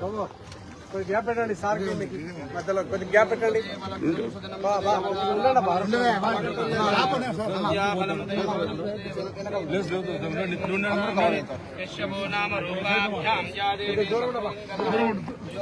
కొద్ది గ్యాప్ పెట్టండి సార్ మధ్యలో కొద్ది గ్యాప్ పెట్టండి. ఉండండి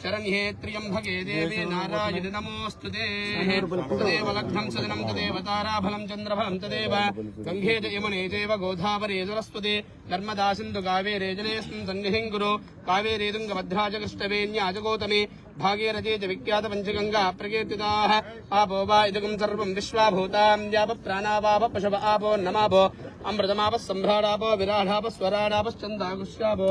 शरण्ये त्र्यम्भके नारायण नमोऽस्तु तदेव लग्नं सदनं तदेव ताराफलं चन्द्रफलं तदेव। गङ्गे च यमुने चैव गोधावरे जलस्वते नर्मदा सिन्धु कावेरे जलेऽस्मिन् सन्निधिं कुरु। कावेरे तुङ्गभद्रा च च विख्यात पञ्चगङ्गा प्रकीर्तिताः। आपो वा इदगं सर्वं विश्वाभूतां। प्राणावाप पशव आपो नमापो अमृतमापः सम्भ्राडापो विराडापः स्वराडापश्चन्दाकुष्यापो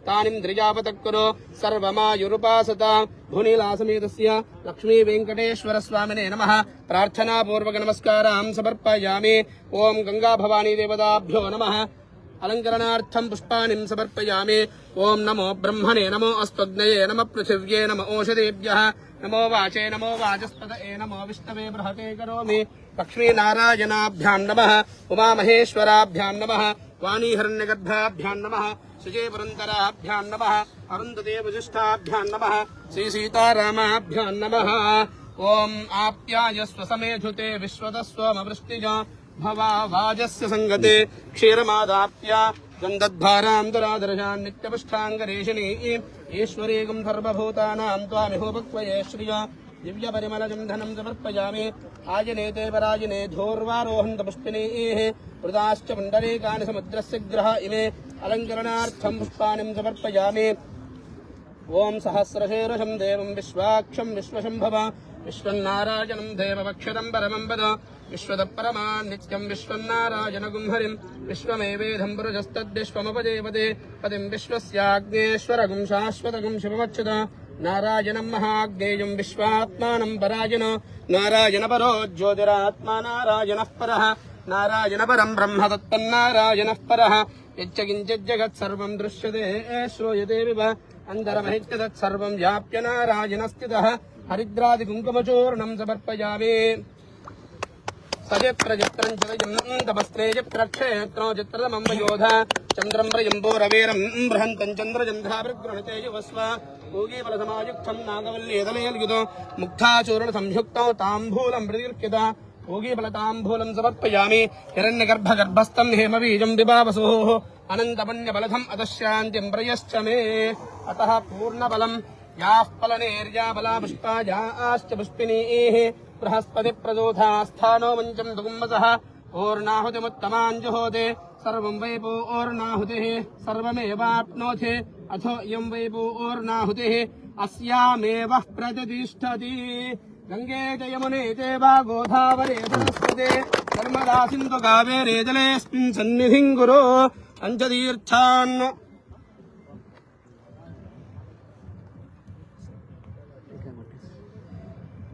तानिं द्रिजापतक्कुरु सर्वमायुरुपासतां। भुनिलासमेतस्य लक्ष्मीवेङ्कटेश्वरस्वामिने नमः। प्रार्थनापूर्वकनमस्कारां समर्पयामि। ॐ गङ्गाभवानीदेवताभ्यो नमः। अलङ्करणार्थं पुष्पाणि समर्पयामि। ओम नमो ब्रह्मणे नमो अस्त्वग्नये नमः पृथिव्ये नमः ओषधेभ्यः। नमो वाचे नमो वाचस्पतये नमो विष्णवे बृहते करोमि। लक्ष्मी नारायणाभ्यां नमः। उमा महेश्वराभ्यां नमः। वाणी वाणीहरण्यगर्भाभ्यां नमः। शुचीपुरन्तराभ्यां नमः। अरुन्धदेवजुष्ठाभ्यां नमः। श्रीसीतारामाभ्यां नमः। ॐ आप्यायस्वसमेधुते विश्वतस्वमवृष्टिज भवावाजस्य सङ्गते क्षीरमादाप्य। गन्धद्भाराम् नित्यपुष्ठाङ्गरेशिनी ईश्वरीगम् सर्वभूतानाम् त्वामिहोपक्वये श्रिय। दिव्यपरिमलजम् धनम् समर्पयामि। आजनेते पराजिने धोर्वारोहन्तपुष्पिनीः मृदाश्च पुण्डरीकानि समुद्रस्य ग्रह इमे। నిత్యపుష్టాంగరేషిణి ఈశ్వరీకం సర్వభూతానాం త్వామిహోపక్వయే శ్రియ దివ్య పరిమళజం ధనం సమర్పయామి ఆయనే తే పరాయనే ధోర్వారోహంత పుష్పినీ వృదాశ్చ పుండరీకాని సముద్రస్య గ్రహ ఇమే అలంకరణార్థం పుష్పాణి సమర్పయామి ఓం సహస్రశీర్షం దేవం విశ్వాక్షం విశ్వశంభవ విశ్వన్నారాయణం దేవవక్షరం పరమం పద విశ్వద పరమా నిత్యం విశ్వన్నారాయణ గుంహరిం విశ్వమేవేదం పురుషస్తద్విశ్వముపదేవతే పదిం విశ్వస్యాగ్నేశ్వరగుం శాశ్వతగుం శివవచ్చద నారాయణం మహాగ్నేయం విశ్వాత్మానం పరాయణ నారాయణ పరో జ్యోతిరాత్మా నారాయణ పర నారాయణ పరం బ్రహ్మ తత్తన్నారాయణ పర యచ్చ కించిజ్జగత్సర్వం దృశ్యతే శ్రూయతే వివ అంతరమహిత్యతత్సర్వం వ్యాప్య నారాయణ స్థిత హరిద్రాది కుంకుమచూర్ణం సమర్పయామి సజత్రజత్రం చదయం తపస్త్రేజ ప్రక్షేత్రో చిత్రమం యోధ చంద్రం ప్రజంబోరవీరం బృహంతం చంద్రచంద్రాభిగృహతే యువస్వ భోగీబల సమాయుక్తం నాగవల్లేదలేల్యుతో ముక్తాచూర్ణ సంయుక్తం తాంబూలం ప్రతిగృహ్యత ओगीबलताम्बूलम् समर्पयामि। हिरण्यगर्भगर्भस्थम् हेमबीजम् विभावसोः बलधम अतश्यान्तिम् प्रयश्च मे। अतः पूर्णबलम् याः फलनेर्या बला पुष्पा याश्च पुष्पिनीः। बृहस्पति स्थानो मञ्चम् दुगुम्बसः। ओर्णाहुतिमुत्तमाञ्जुहोते। सर्वं वै पूर्णाहुतिः सर्वमेवाप्नोति। अथो इयं वै पूर्णाहुतिः अस्यामेव प्रतिष्ठति గంగే చ యమునే చైవ గోదావరే సరస్వతే నర్మదా సింధు కావేరే జలేస్మిన్ సన్నిధిం గురు పంచతీర్థాన్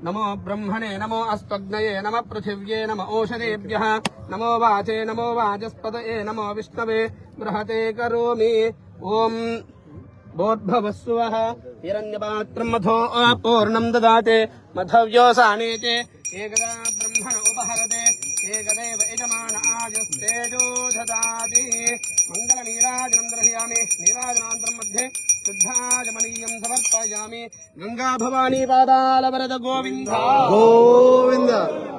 నమో బ్రహ్మణే నమో అస్త్వగ్నయే నమ పృథివ్యే నమ ఓషధేభ్య నమో వాచే నమో వాచస్పతయే నమో విష్ణవే బృహతే కరోమి ఓం భోద్భవస్సువః దదాతే మధవ్యోసానేతే ఏకదా బ్రహ్మణ ఉపహరతే ఏకదేవ యజమాన ఆజస్తేజో దదాతి మంగళ నీరాజనం దర్శయామి నీరాజనాంతరం మధ్యే శుద్ధాజమనీయం సమర్పయామి. గంగా భవానీ పాదాల వరద గోవింద. గోవింద.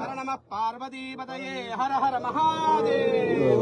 హర నమ పార్వతీపతయే హర హర మహాదేవ.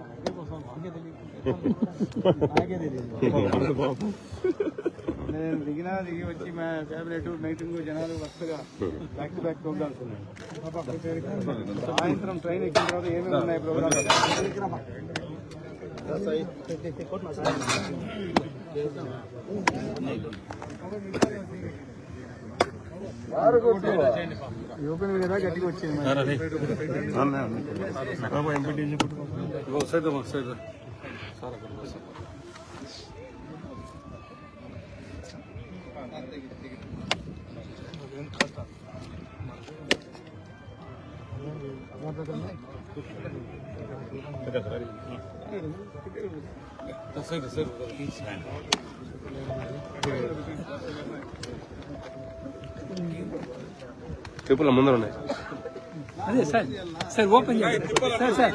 నేను దిగినా దిగి వచ్చి మా క్యాబినెట్ మీటింగ్ జనాలు వరుసగా బ్యాక్ టు బ్యాక్ ప్రోగ్రామ్స్ ఉన్నాయి సాయంత్రం ట్రైన్ ఎక్కిన తర్వాత ఏమేమి ఉన్నాయి ప్రోగ్రామ్స్ యువకుని కదా గట్టిగా వచ్చింది చెప్పుల ముందర ఉన్నాయి అదే సార్ సార్ ఓపెన్ చేయండి సార్ సార్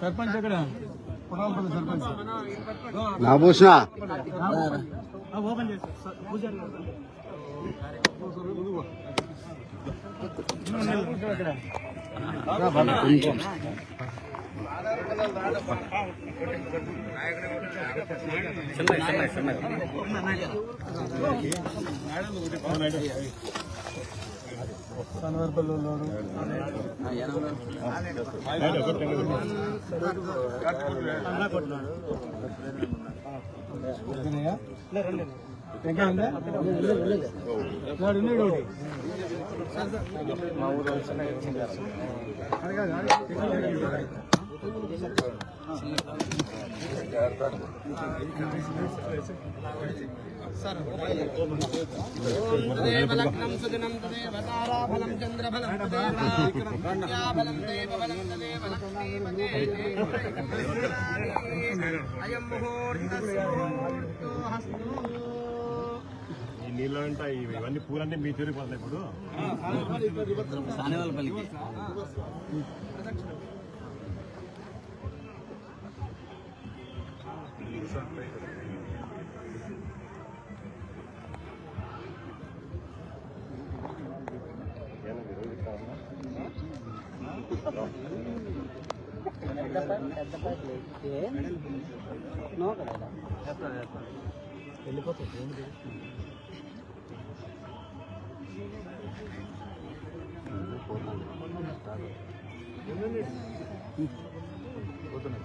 సర్పంచ్ ఎక్కడ సర్పంచ్ నాభూషణ ఓపెన్ చేసి పూజారి ఇంకా ఉందా వాడు అయం ముహూర్తో నీళ్ళు అంటే ఇవన్నీ పూలన్నీ మీ తిరిగిపోతాయి ఇప్పుడు. వెళ్ళిపోతుంది పోతున్నాయి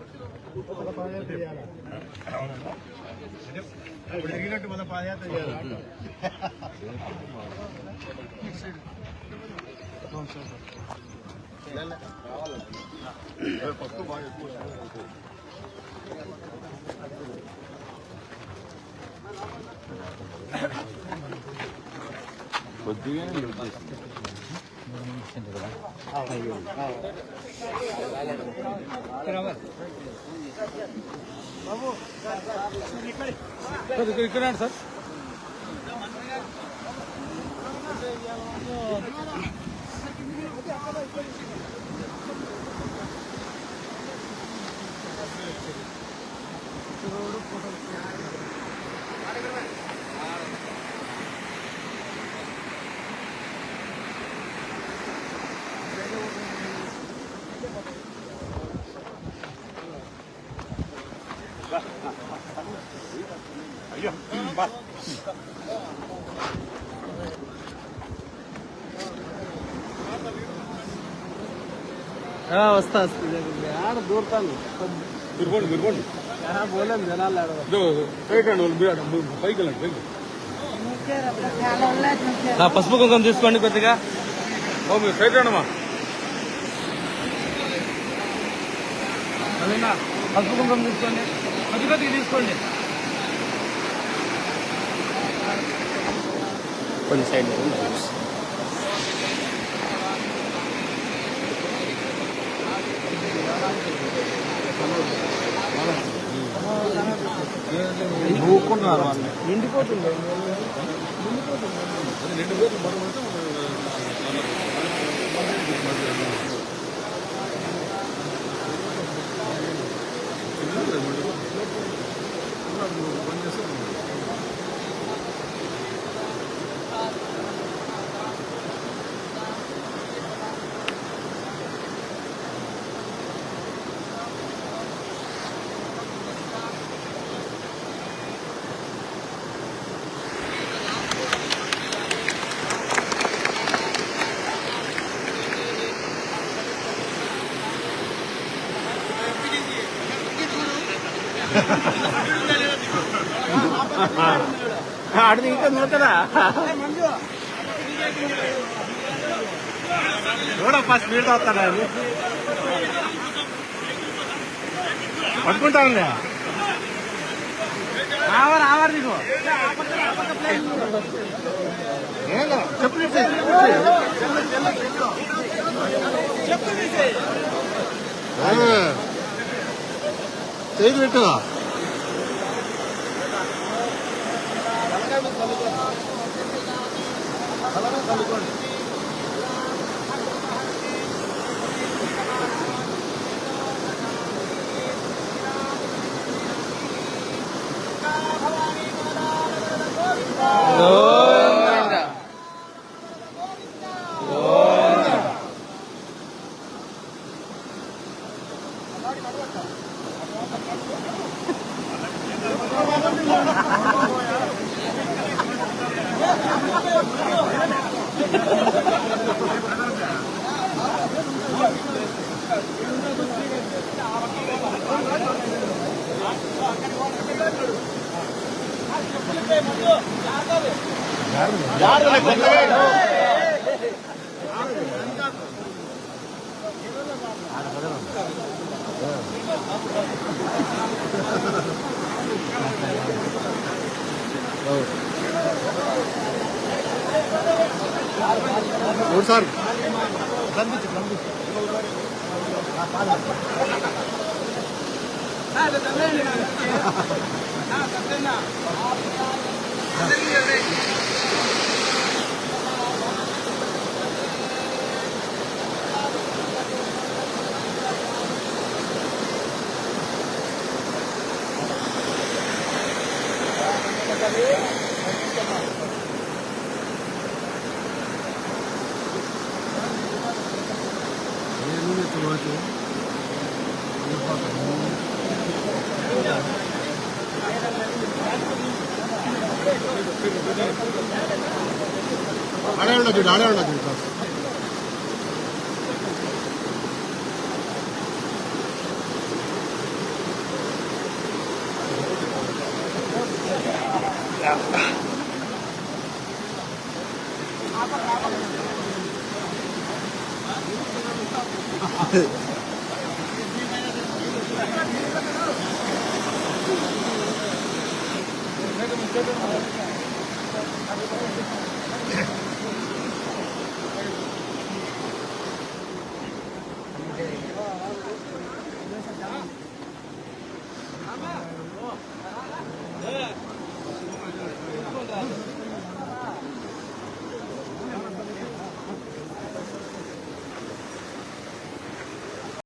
ఇప్పుడు తిరిగినట్టు మన పాదయాత్ర చేయాలి ఫస్ట్ బాగా ఎక్కువ ఇక్కడ సార్. వస్తా ఆడ దూరతాను. గురుకోండి గురుకోండి పోలేం జనాలు ఆడ పైకి వెళ్ళండి పైకి నా పసుపు కుంకుమ తీసుకోండి కొద్దిగా. ఓ మీరు సైడ్ రండి అమ్మా. అదేనా? పసుపు కుంకుమ తీసుకోండి. కొద్ది కొద్దిగా తీసుకోండి. కొంచెం సైడ్ ఊరుకున్నారు వాళ్ళు నిండిపోతుంది ఆడిది చూడప్పా స్పీడ్ వస్తాడా అది? పట్టుకుంటానులే ఆవర్ ఆవర్ నీకు. చెప్పు చేతి పెట్టు. No. ஒரு சார். கலந்துச்சு கலந்துச்சு Tá. ಹಳೆ ಹಣ್ಣ ಗಿಡ ಹಳೆ ಹಣ್ಣ ಗಿಡ Thank you. Thank you.